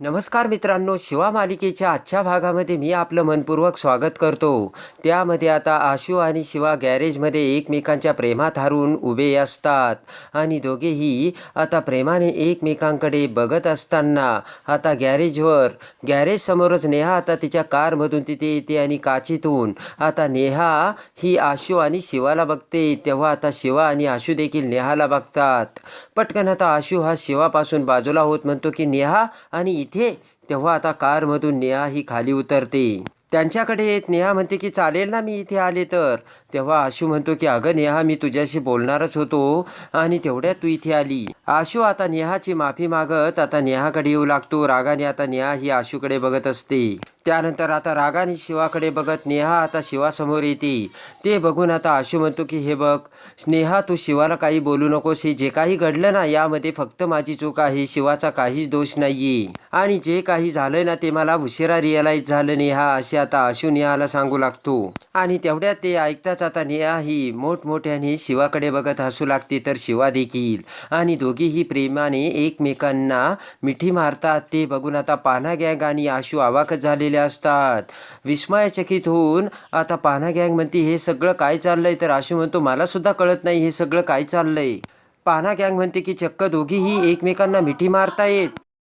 नमस्कार मित्रांनो शिवा मालिकेच्या आजच्या भागामध्ये मी आपलं मनपूर्वक स्वागत करतो. त्यामध्ये आता आशू आणि शिवा गॅरेजमध्ये एकमेकांच्या प्रेमात हारून उभे असतात आणि दोघेही आता प्रेमाने एकमेकांकडे बघत असताना आता गॅरेजवर. गॅरेजसमोरच नेहा आता तिच्या कारमधून तिथे येते आणि काचीतून. आता नेहा ही आशू आणि शिवाला बघते तेव्हा आता शिवा आणि आशू देखील नेहाला बघतात. पटकन आता आशू हा शिवापासून बाजूला होत म्हणतो की नेहा आणि इथे तेव्हा आता कारमधून नेहा ही खाली उतरते. त्यांच्याकडे येत नेहा म्हणते की चालेल ना मी इथे आले तर. तेव्हा आशू म्हणतो की अगं नेहा मी तुझ्याशी बोलणारच होतो आणि तेवढ्यात तू इथे आली. आशू आता नेहाची माफी मागत आता नेहाकडे येऊ लागतो. रागाने आता नेहा ही आशूकडे बघत असते. त्यानंतर आता रागाने शिवाकडे बघत नेहा आता शिवासमोर येते. ते बघून आता आशू म्हणतो की हे बघ स्नेहा तू शिवाला काही बोलू नकोस. हे जे काही घडलं ना यामध्ये फक्त माझी चूक आहे. शिवाचा काहीच दोष नाहीये. आणि जे काही काही झालंय ना ते मला उशिरा रिअलाईज झालं नेहा. असे आता आशू नेहाला सांगू लागतो. आणि तेवढ्यात ते ऐकताच आता नेहा ही मोठमोठ्याने शिवाकडे बघत हसू लागते तर शिवा देखील. आणि दोघीही प्रेमाने एकमेकांना मिठी मारतात. ते बघून आता पाना गँग आणि आशू आवाकच झालेले असतात. विस्मयचकित होऊन आता पाना गँग म्हणते हे सगळं काय चाललंय? तर आशू म्हणतो मला सुद्धा कळत नाही हे सगळं काय चाललंय? पाना गँग म्हणते की चक्क दोघीही एकमेकांना मिठी मारतायत.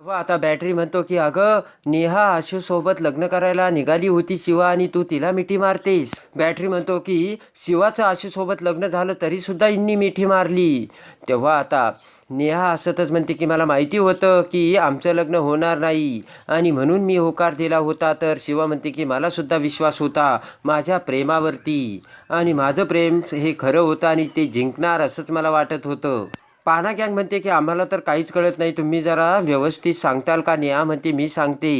व आता बॅटरी म्हणतो की अगं नेहा आशूसोबत लग्न करायला निघाली होती शिवा आणि तू तिला मिठी मारतेस. बॅटरी म्हणतो की शिवाचं आशूसोबत लग्न झालं तरीसुद्धा इंनी मिठी मारली. तेव्हा आता नेहा असतच म्हणते की मला माहिती होतं की आमचं लग्न होणार नाही आणि म्हणून मी होकार दिला होता. तर शिवा म्हणते की मला सुद्धा विश्वास होता माझ्या प्रेमावरती आणि माझं प्रेम हे खरं होतं आणि ते जिंकणार असंच मला वाटत होतं. पाहना गँग म्हणते की आम्हाला तर काहीच कळत नाही. तुम्ही जरा व्यवस्थित सांगताल का नेहा म्हणते मी सांगते.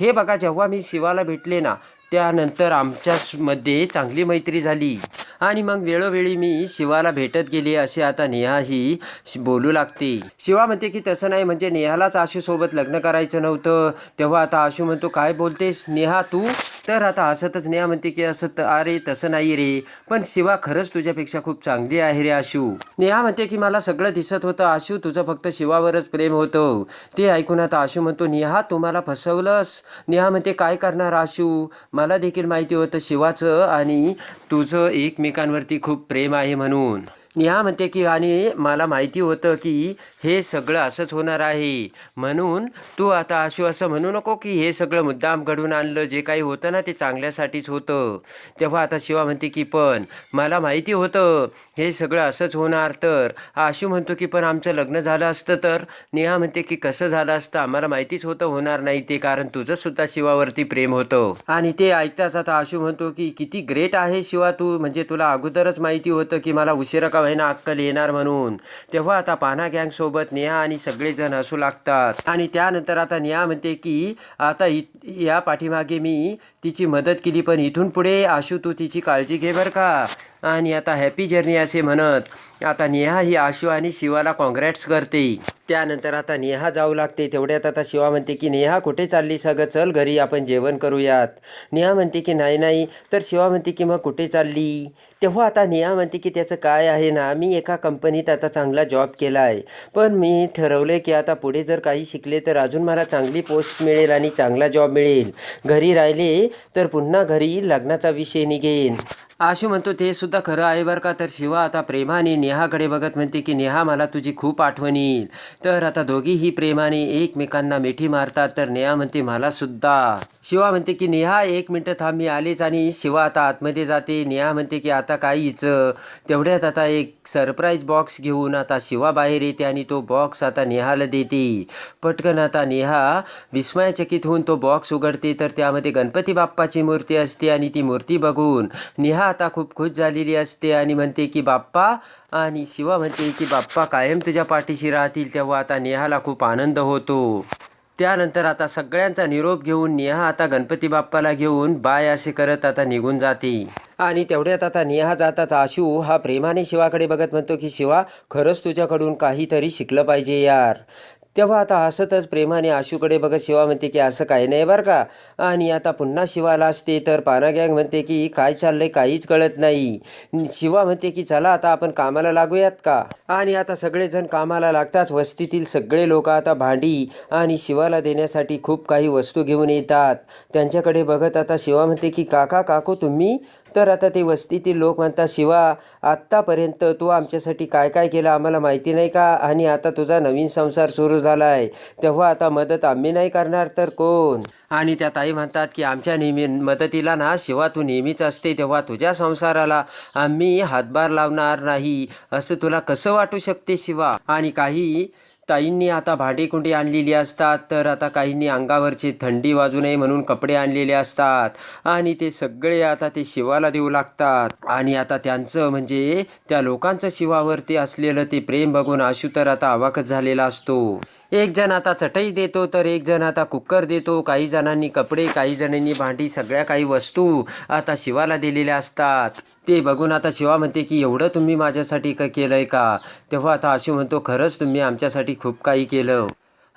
हे बघा जेव्हा मी शिवाला भेटले ना त्यानंतर आमच्यामध्ये चांगली मैत्री झाली. आणि मग वेळोवेळी मी शिवाला भेटत गेली असे आता नेहा ही बोलू लागते. शिवा म्हणते की तसं नाही म्हणजे नेहालाच आशूसोबत लग्न करायचं नव्हतं. तेव्हा आता आशू म्हणतो काय बोलतेस नेहा तू? तर आता हसतच नेहा म्हणते की असं अरे तसं नाही रे. पण शिवा खरंच तुझ्यापेक्षा खूप चांगली आहे रे आशू. नेहा म्हणते की मला सगळं दिसत होतं. आशू तुझं फक्त शिवावरच प्रेम होतं. ते ऐकून आता आशू म्हणतो नेहा तुम्हाला फसवलंस. नेहा म्हणते काय करणार आशू? मला देखील माहिती होतं शिवाचं आणि तुझं एकमेक एकमेकांवरती खूप प्रेम आहे म्हणून. नेहा म्हणते की आणि मला माहिती होतं की हे सगळं असंच होणार आहे. म्हणून तू आता असू असं म्हणू नको की हे सगळं मुद्दाम घडून आणलं. जे काही होतं ना ते चांगल्यासाठीच होतं. तेव्हा आता शिवा म्हणते की पण मला माहिती होतं हे सगळं असंच होणार तर. आशू म्हणतो की पण आमचं लग्न झालं असतं तर? नेहा म्हणते की कसं झालं असतं? आम्हाला माहितीच होतं होणार नाही ते. कारण तुझंसुद्धा शिवावरती प्रेम होतं. आणि ते ऐकताच आता आशू म्हणतो की किती ग्रेट आहे शिवा तू. म्हणजे तुला अगोदरच माहिती होतं की मला उशिरा का होईना अक्कल येणार म्हणून. तेव्हा आता पाना गँग सोबत नेहा आणि सगळेजण हसू लागतात. आणि त्यानंतर आता नेहा म्हणते की आता इ या पाठीमागे मी तिची मदत केली पण इथून पुढे आशू तू तिची काळजी घे बरं का. आणि आता हॅपी जर्नी असे म्हणत आता नेहा ही आशू आणि शिवाला कॉन्ग्रॅट्स करते. त्यानंतर आता नेहा जाऊ लागते. तेवढ्यात आता शिवा म्हणते की नेहा कुठे चालली सगळं? चल घरी आपण जेवण करूयात. नेहा म्हणते की नाही नाही. तर शिवा म्हणते की मग कुठे चालली? तेव्हा आता नेहा म्हणते की त्याचं काय आहे ना मी एका कंपनीत आता चांगला जॉब केला आहे पण मी ठरवलं की आता पुढे जर काही शिकले तर अजून मला चांगली पोस्ट मिळेल आणि चांगला जॉब मिळेल. घरी राहिले तर पुन्हा घरी लग्नाचा विषय निघेन आशू म्हणतो ते सुद्धा खरं आहे बरं का? तर शिवा आता प्रेमाने नेहाकडे बघत म्हणते की नेहा मला तुझी खूप आठवण येईल तर आता दोघीही प्रेमाने एकमेकांना मिठी मारतात तर नेहा म्हणते मला सुद्धा. शिवा म्हणते की नेहा एक मिनटं थांब मी आलेच आणि शिवा आता आतमध्ये जाते. नेहा म्हणते की आता काहीच. तेवढ्यात आता एक सरप्राईज बॉक्स घेऊन आता शिवा बाहेर येते आणि तो बॉक्स आता नेहाला देते. पटकन आता नेहा विस्मयचकित होऊन तो बॉक्स उघडते तर त्यामध्ये गणपती बाप्पाची मूर्ती असते आणि ती मूर्ती बघून नेहा आता खूप खुश झालेली असते आणि म्हणते की बाप्पा आणि शिवा म्हणते की बाप्पा कायम तुझ्या पाठीशी राहतील तेव्हा आता नेहाला खूप आनंद होतो. त्यानंतर आता सगळ्यांचा निरोप घेऊन नेहा आता गणपती बाप्पाला घेऊन बाय असे करत आता निघून जाते. आणि तेवढ्यात आता नेहा जाताच आशू हा प्रेमाने शिवाकडे बघत म्हणतो की शिवा खरंच तुझ्याकडून काहीतरी शिकलं पाहिजे यार. तेव्हा आता हसतच प्रेमाने आशूकडे बघत शिवा म्हणते की असं काही नाही बरं का? आणि आता पुन्हा शिवाला असते तर पाना गँग म्हणते की काय चाललंय काहीच कळत नाही. शिवा म्हणते की चला आता आपण कामाला लागूयात का? आणि आता सगळेजण कामाला लागताच वस्तीतील सगळे लोक आता भांडी आणि शिवाला देण्यासाठी खूप काही वस्तू घेऊन येतात. त्यांच्याकडे बघत आता शिवा म्हणते की काका काकू तुम्ही? तर आता ते वस्तीतील लोक म्हणतात शिवा आत्तापर्यंत तू आमच्यासाठी काय काय केलं आम्हाला माहिती नाही का? आणि आता तुझा नवीन संसार सुरू झाला आहे तेव्हा आता मदत आम्ही नाही करणार तर कोण? आणि त्या ताई म्हणतात की आमच्या नेहमी मदतीला ना शिवा तू नेहमीच असते तेव्हा तुझ्या संसाराला आम्ही हातभार लावणार नाही. असं तुला कसं वाटू शकते शिवा? आणि काही ताईंनी आता भांडीकुंडी आणलेली असतात तर आता काहींनी अंगावरची थंडी वाजू नये म्हणून कपडे आणलेले असतात. आणि ते सगळे आता ते शिवाला देऊ लागतात. आणि आता त्यांचं म्हणजे त्या लोकांचं शिवावरती असलेलं ते प्रेम बघून आशू तर आता अवाकच झालेला असतो. एक जण आता चटई देतो तर एक जण आता कुकर देतो. काही जणांनी कपडे काही जणांनी भांडी सगळ्या काही वस्तू आता शिवाला दिलेल्या असतात. ते बघून आता शिवा म्हणते की एवढं तुम्ही माझ्यासाठी का केलं आहे का? तेव्हा आता आशू म्हणतो खरंच तुम्ही आमच्यासाठी खूप काही केलं.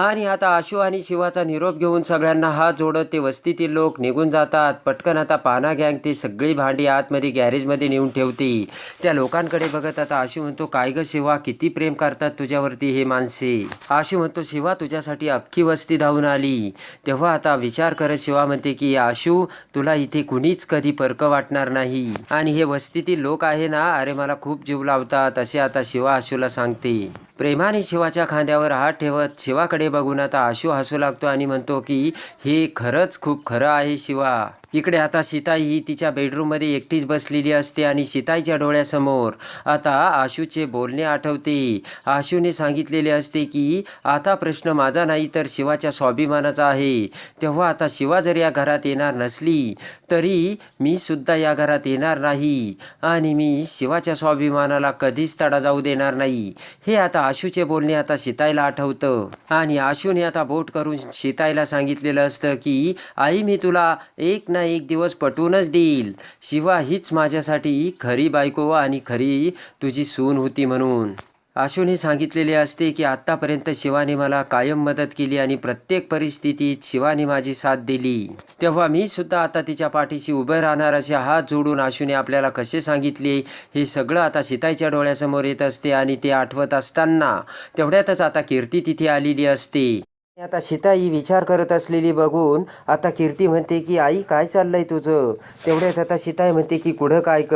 आणि आता आशू आणि शिवाचा निरोप घेऊन सगळ्यांना हात जोडत ते वस्तीतील लोक निघून जातात. पटकन आता पाना गँग ते सगळी भांडी आतमध्ये गॅरेजमध्ये नेऊन ठेवते. त्या लोकांकडे बघत आता आशू म्हणतो काय ग शिवा किती प्रेम करतात तुझ्यावरती हे माणसे? आशू म्हणतो शिवा तुझ्यासाठी अख्खी वस्ती धावून आली. तेव्हा आता विचार करत शिवा म्हणते की आशू तुला इथे कुणीच कधी परक वाटणार नाही. आणि हे वस्तीतील लोक आहे ना अरे मला खूप जीव लावतात असे आता शिवा आशूला सांगते. प्रेमाने शिवाच्या खांद्यावर हात ठेवत शिवाकडे बघून आता आशू हसू लागतो आणि म्हणतो की हे खरंच खूप खरं आहे शिवा. इकडे आता सीताई ही तिच्या बेडरूममध्ये एकटीच बसलेली असते आणि सीताईच्या डोळ्यासमोर आता आशूचे बोलणे आठवते. आशूने सांगितलेले असते की आता प्रश्न माझा नाही तर शिवाच्या स्वाभिमानाचा आहे. तेव्हा आता शिवा जर या घरात येणार नसली तरी मी सुद्धा या घरात येणार नाही आणि मी शिवाच्या स्वाभिमानाला कधीच तडा जाऊ देणार नाही. हे आता आशूचे बोलणे आता सीताईला आठवतं. आणि आशूने आता बोट करून सीताईला सांगितलेलं असतं की आई मी तुला एक ना एक दिवस पटवूनच देईल. शिवा हीच माझ्यासाठी खरी बायको आणि खरी तुझी सून होती म्हणून. आशूने सांगितलेले असते की आत्तापर्यंत शिवाने मला कायम मदत केली आणि प्रत्येक परिस्थितीत शिवाने माझी साथ दिली. तेव्हा मी सुद्धा आता तिच्या पाठीशी उभे राहणार असे हात जोडून आशूने आपल्याला कसे सांगितले हे सगळं आता सीताईच्या डोळ्यासमोर येत असते आणि ते आठवत असताना तेवढ्यातच आता कीर्ती तिथे आलेली असते. आता सीताई विचार करत असलेली बघून आता कीर्ती म्हणते की आई काय चाललंय तुझं? तेवढ्यात आता सीताई म्हणते की कुठं काय क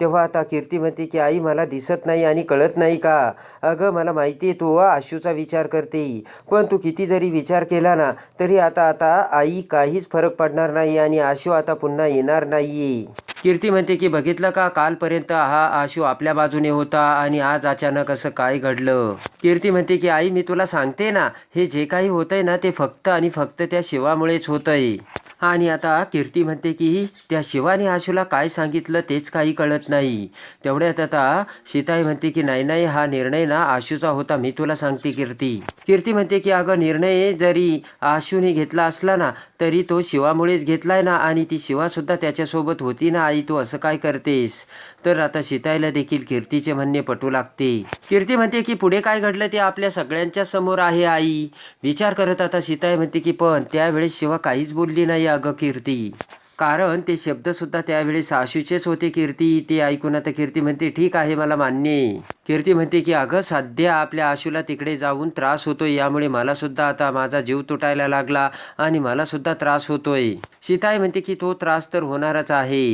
तेव्हा आता कीर्ती म्हणते की आई मला दिसत नाही आणि कळत नाही का? अगं मला माहिती आहे तू आशूचा विचार करते. पण तू किती जरी विचार केला ना तरी आता आता आई काहीच फरक पडणार नाही आणि आशू आता पुन्हा येणार नाही कीर्ती म्हणते की बघितलं का? कालपर्यंत हा आशू आपल्या बाजूने होता आणि आज अचानक असं काय घडलं? कीर्ती म्हणते की आई मी तुला सांगते ना हे जे काही होतंय ना ते फक्त आणि फक्त त्या शिवामुळेच होतंय. आणि आता कीर्ती म्हणते की त्या शिवाने आशूला काय सांगितलं तेच काही कळत नाही. तेवढ्यात आता सीताई म्हणते की नाही नाही हा निर्णय ना आशूचा होता मी तुला सांगते कीर्ती. कीर्ती म्हणते की अगं निर्णय जरी आशूने घेतला असला ना तरी तो शिवामुळेच घेतलाय ना आणि ती शिवासुद्धा त्याच्यासोबत होती ना आई तू असं काय करतेस? तर आता सीताईला देखील कीर्तीचे म्हणणे पटू लागते. कीर्ती म्हणते की पुढे काय घडलं ते आपल्या सगळ्यांच्या समोर आहे आई. विचार करत आता सीताई म्हणते की पण त्यावेळेस शिवा काहीच बोलली नाही अगं कीर्ती. कारण ते शब्दसुद्धा त्यावेळेस आशूचेच होते कीर्ती. ते ऐकून आता कीर्ती म्हणते ठीक आहे मला मान्य कीर्ती म्हणते की अगं सध्या आपल्या आशूला तिकडे जाऊन त्रास होतोय. यामुळे मला सुद्धा आता माझा जीव तुटायला लागला आणि मला सुद्धा त्रास होतोय. सीताई म्हणते की तो त्रास तर होणारच आहे.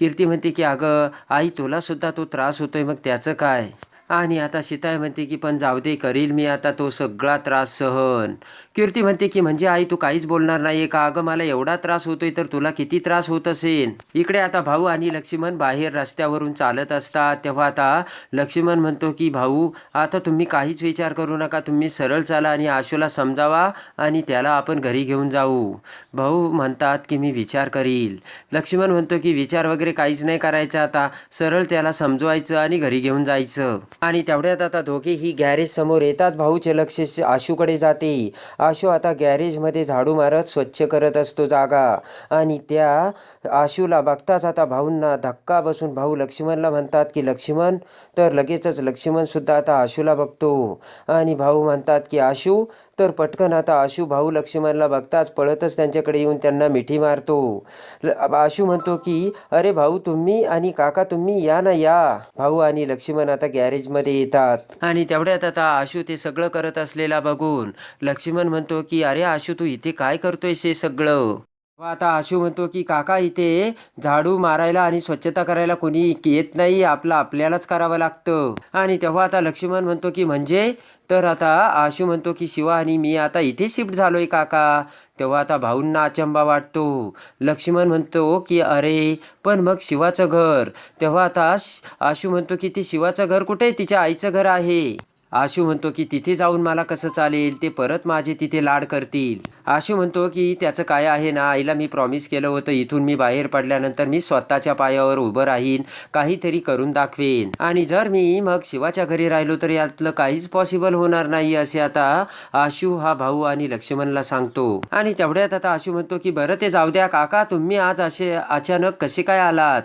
कीर्ती म्हणते की अगं आई तुला सुद्धा तो त्रास होतोय. मग त्याचं काय? आणि आता सीताई म्हणते की पण जाऊ दे करील मी आता तो सगळा त्रास सहन. कीर्ती म्हणते की म्हणजे आई तू काहीच बोलणार नाही का? अगं मला एवढा त्रास होतोय तर तुला किती त्रास होत असेल? इकडे आता भाऊ आणि लक्ष्मण बाहेर रस्त्यावरून चालत असतात. तेव्हा आता लक्ष्मण म्हणतो की भाऊ आता तुम्ही काहीच विचार करू नका. तुम्ही सरळ चाला आणि आशूला समजावा आणि त्याला आपण घरी घेऊन जाऊ. भाऊ म्हणतात की मी विचार करील. लक्ष्मण म्हणतो की विचार वगैरे काहीच नाही करायचा आता. सरळ त्याला समजवायचं आणि घरी घेऊन जायचं. आणि तेवढ्यात आता दोघेही गॅरेज समोर येताच भाऊचे लक्ष आशूकडे जाते. आशू आता गॅरेजमध्ये झाडू मारत स्वच्छ करत असतो जागा. आणि त्या आशूला बघताच आता भाऊंना धक्का बसून भाऊ लक्ष्मणला म्हणतात की लक्ष्मण तर लगेचच लक्ष्मणसुद्धा आता आशूला बघतो. आणि भाऊ म्हणतात की आशू तर पटकन आता आशू भाऊ लक्ष्मणला बघताच पळतच त्यांच्याकडे येऊन त्यांना मिठी मारतो. ल- आशू म्हणतो की अरे भाऊ तुम्ही आणि काका तुम्ही या ना या. भाऊ आणि लक्ष्मण आता गॅरेज मध्ये येतात. आणि तेवढ्यात आता आशू ते सगळं करत असलेला बघून लक्ष्मण म्हणतो की अरे आशू तू इथे काय करतोयस हे सगळं? तेव्हा आता आशू म्हणतो की काका इथे झाडू मारायला आणि स्वच्छता करायला कोणी येत नाही. आपलं आपल्यालाच करावं लागतं. आणि तेव्हा आता लक्ष्मण म्हणतो की म्हणजे? तर आता आशू म्हणतो की शिवा आणि मी आता इथे शिफ्ट झालोय काका. तेव्हा आता भाऊंना अचंबा वाटतो. लक्ष्मण म्हणतो की अरे पण मग शिवाचं घर. तेव्हा आता आशू म्हणतो की ते शिवाचं घर कुठे आहे? तिच्या आईचं घर आहे. आशू म्हणतो की तिथे जाऊन मला कसं चालेल? ते परत माझे तिथे लाड करतील. आशू म्हणतो की त्याचं काय आहे ना? आईला मी प्रॉमिस केलं होतं इथून मी बाहेर पडल्यानंतर मी स्वतःच्या पायावर उभं राहीन काहीतरी करून दाखवेन. आणि जर मी मग शिवाच्या घरी राहिलो तर यातलं काहीच पॉसिबल होणार नाही असे आता आशू हा भाऊ आणि लक्ष्मणला सांगतो. आणि तेवढ्यात आता आशू म्हणतो की बरं ते जाऊ द्या काका तुम्ही आज असे अचानक कसे काय आलात?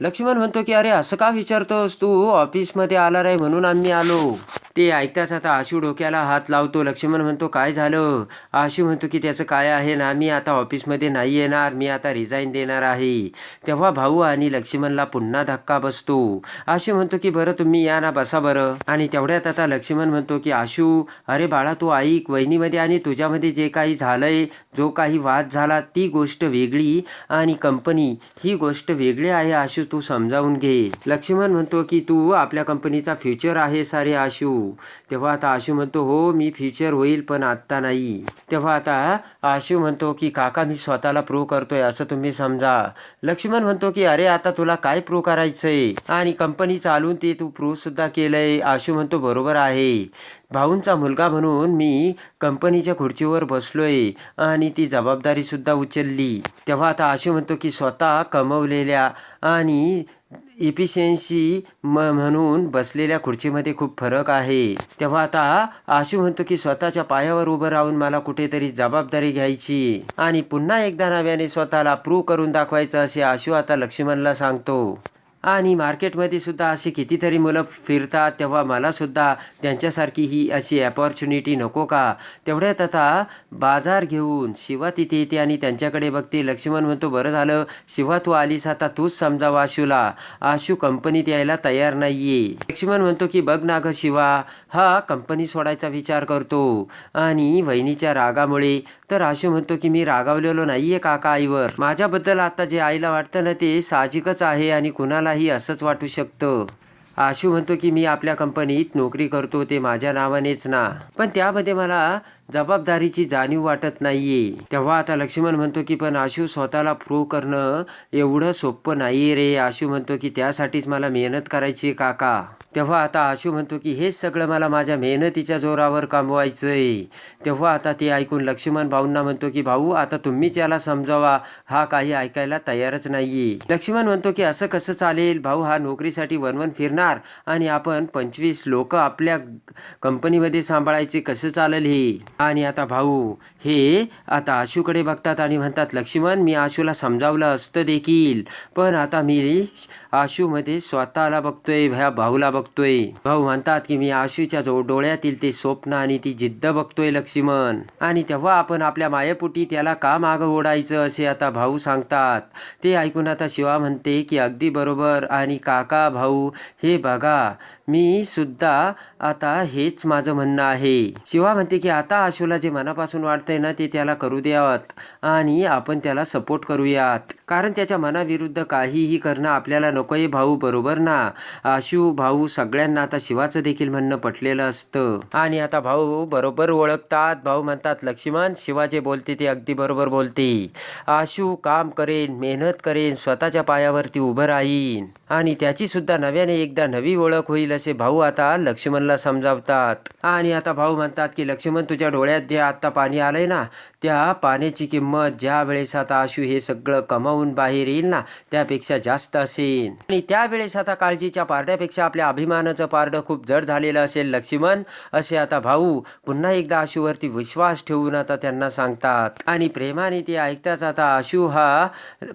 लक्ष्मण म्हणतो की अरे असं का विचारतोस तू? ऑफिसमध्ये आला रे म्हणून आम्ही आलो. ते ऐकताच आता आशू डोक्याला हात लावतो. लक्ष्मण म्हणतो काय झालं? आशू म्हणतो की त्याचं काय आहे ना? मी आता ऑफिसमध्ये नाही येणार. मी आता रिझाईन देणार आहे. तेव्हा भाऊ आणि लक्ष्मणला पुन्हा धक्का बसतो. आशू म्हणतो की बरं तुम्ही या ना बसा बरं. आणि तेवढ्यात आता लक्ष्मण म्हणतो की आशू अरे बाळा तू ऐक. वहिनीमध्ये आणि तुझ्यामध्ये जे काही झालंय जो काही वाद झाला ती गोष्ट वेगळी आणि कंपनी. ही गोष्ट वेगळी आहे आशू. तू समजावून घे. लक्ष्मण म्हणतो की तू आपल्या कंपनीचा फ्युचर आहे सारे आशू. तेव्हा आता आशू म्हणतो हो मी फ्युचर होईल पण आत्ता नाही. तेव्हा आता आशू म्हणतो की काका मी स्वतःला प्रूव्ह करतोय असं तुम्ही समजा. लक्ष्मण म्हणतो की अरे आता तुला काय प्रूव्ह करायचंय? आणि कंपनी चालून ते तू प्रूव्ह सुद्धा केलंय. आशू म्हणतो बरोबर आहे. भाऊंचा मुलगा म्हणून मी कंपनीच्या खुर्चीवर बसलोय आणि ती जबाबदारी सुद्धा उचलली. तेव्हा आता आशू म्हणतो की स्वतः कमवलेल्या आणि इफिशियन्सी म म्हणून बसलेल्या खुर्चीमध्ये खूप फरक आहे. तेव्हा आता आशू म्हणतो की स्वतःच्या पायावर उभं राहून मला कुठेतरी जबाबदारी घ्यायची. आणि पुन्हा एकदा नव्याने स्वतःला प्रूव्ह करून दाखवायचं असे आशू आता लक्ष्मणला सांगतो. आणि मार्केटमध्ये सुद्धा अशी कितीतरी मुलं फिरतात तेव्हा मला सुद्धा त्यांच्यासारखी ही अशी अपॉर्च्युनिटी नको का? तेवढ्यात आता बाजार घेऊन शिवा तिथे येते आणि त्यांच्याकडे बघते लक्ष्मण म्हणतो बरं झालं शिवा तू आलीस आता तूच समजावं आशूला आशू कंपनीत यायला तयार नाहीये. लक्ष्मण म्हणतो की बघ ना ग शिवा हा कंपनी सोडायचा विचार करतो. आणि वहिनीच्या रागामुळे तर आशू म्हणतो की मी रागावलेलो नाहीये काका आईवर. माझ्याबद्दल आता जे आईला वाटतं ना ते साहजिकच आहे आणि कुणाला कुणालाही असंच वाटू शकतं. आशू म्हणतो की मी आपल्या कंपनीत नोकरी करतो ते माझ्या नावानेच ना. पण त्यामध्ये मला जबाबदारीची जाणीव वाटत नाहीये. तेव्हा आता लक्ष्मण म्हणतो की पण आशू स्वतःला प्रूव्ह करणं एवढं सोपं नाही रे. आशू म्हणतो की त्यासाठीच मला मेहनत करायची आहे काका. तेव्हा आता आशू म्हणतो की हेच सगळं मला माझ्या मेहनतीच्या जोरावर कमवायचंय. तेव्हा आता ते ऐकून लक्ष्मण भाऊंना म्हणतो की भाऊ आता तुम्हीच याला समजावा. हा काही ऐकायला तयारच नाहीये. लक्ष्मण म्हणतो की असं कसं चालेल? भाऊ हा नोकरीसाठी वनवन फिरणार आणि आपण पंचवीस लोक आपल्या कंपनीमध्ये सांभाळायचे कसं चालेल हे? आणि आता भाऊ हे आता आशूकडे बघतात आणि म्हणतात लक्ष्मण मी आशूला समजावलं असतं देखील. पण आता मी आशूमध्ये स्वतःला बघतोय ह्या भाऊला बघतोय. भाऊ म्हणतात की मी आशूच्या जो डोळ्यातील ते स्वप्न आणि ती जिद्द बघतोय लक्ष्मण. आणि तेव्हा आपण आपल्या मायेपोटी त्याला का मागं ओढायचं असे आता भाऊ सांगतात. ते ऐकून आता शिवा म्हणते की अगदी बरोबर. आणि काका भाऊ हे बघा मी सुद्धा आता हेच माझं म्हणणं आहे. शिवा म्हणते की आता आशूला जे मनापासून वाटतंय ना ते त्याला करू द्यावत. आणि आपण त्याला सपोर्ट करूयात. कारण त्याच्या मनाविरुद्ध काहीही करणं आपल्याला नकोय भाऊ बरोबर ना? आशू भाऊ सगळ्यांना आता शिवाचं देखील म्हणणं पटलेलं असतं. आणि आता भाऊ बरोबर ओळखतात. भाऊ म्हणतात लक्ष्मण शिवा जे बोलते ते अगदी बरोबर बोलते. आशू काम करेन मेहनत करेन स्वतःच्या पायावरती उभं राहीन. आणि त्याची सुद्धा नव्याने एकदा नवी ओळख होईल असे भाऊ आता लक्ष्मणला समजावतात. आणि आता भाऊ म्हणतात की लक्ष्मण तुझ्या डोळ्यात जे आता पाणी आलंय ना त्या पाण्याची किंमत ज्या वेळेस आता आशू हे सगळं कमव कमावून बाहेर येईल ना त्यापेक्षा जास्त असेल. आणि त्यावेळेस आता काळजीच्या पारड्यापेक्षा आपल्या अभिमानाचं पारडं खूप जड झालेलं असेल लक्ष्मण. असे आता भाऊ पुन्हा एकदा आशूवरती विश्वास ठेवून आता त्यांना सांगतात. आणि प्रेमाने ते ऐकताच आता आशू हा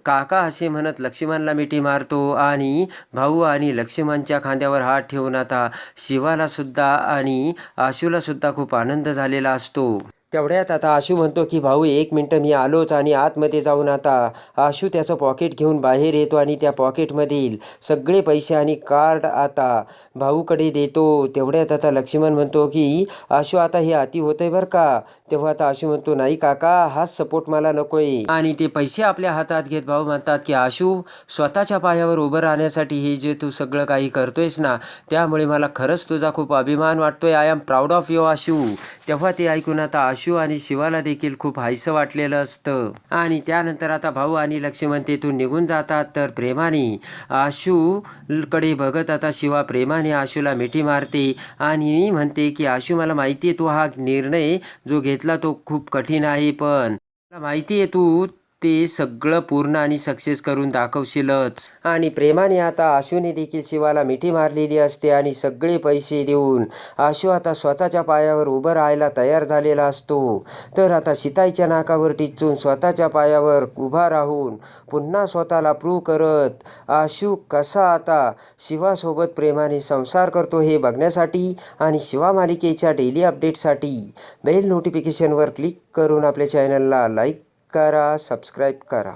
काका असे म्हणत लक्ष्मणला मिठी मारतो आणि भाऊ आणि लक्ष्मणच्या खांद्यावर हात ठेवून आता शिवाला सुद्धा आणि आशूला सुद्धा खूप आनंद झालेला असतो. तेवढ्यात आता आशू म्हणतो की भाऊ एक मिनटं मी आलोच आणि आतमध्ये जाऊन आता आशू त्याचं पॉकेट घेऊन बाहेर येतो आणि त्या पॉकेटमधील सगळे पैसे आणि कार्ड आता भाऊकडे देतो. तेवढ्यात आता लक्ष्मण म्हणतो की आशू आता हे अति होतंय बरं का? तेव्हा आता आशू म्हणतो नाही काका हाच सपोर्ट मला नकोय. आणि ते पैसे आपल्या हातात घेत भाऊ म्हणतात की आशू स्वतःच्या पायावर उभं राहण्यासाठी हे जे तू सगळं काही करतोयस ना त्यामुळे मला खरंच तुझा खूप अभिमान वाटतोय. I am proud of you Ashu. तेव्हा ते ऐकून आता आशू आणि शिवाला देखील खूप हायसं वाटलेलं असतं. आणि त्यानंतर आता भाऊ आणि लक्ष्मण तेथून निघून जातात. तर प्रेमाने आशूकडे बघत आता शिवा प्रेमाने आशूला मिठी मारते. आणि म्हणते की आशू मला माहिती आहे तू हा निर्णय जो घेतला तो खूप कठीण आहे पण मला माहिती आहे तू ते सगळं पूर्ण आणि सक्सेस करून दाखवशीलच. आणि प्रेमाने आता आशूने देखील शिवाला मिठी मारलेली असते आणि सगळे पैसे देऊन आशू आता स्वतःच्या पायावर उभं राहायला तयार झालेला असतो. तर आता शिताईच्या नाकावर टिचून स्वतःच्या पायावर उभा राहून पुन्हा स्वतःला प्रूव्ह करत आशू कसा आता शिवासोबत प्रेमाने संसार करतो हे बघण्यासाठी आणि शिवा मालिकेच्या डेली अपडेटसाठी बेल नोटिफिकेशनवर क्लिक करून आपल्या चॅनलला लाईक करा सबस्क्राईब करा.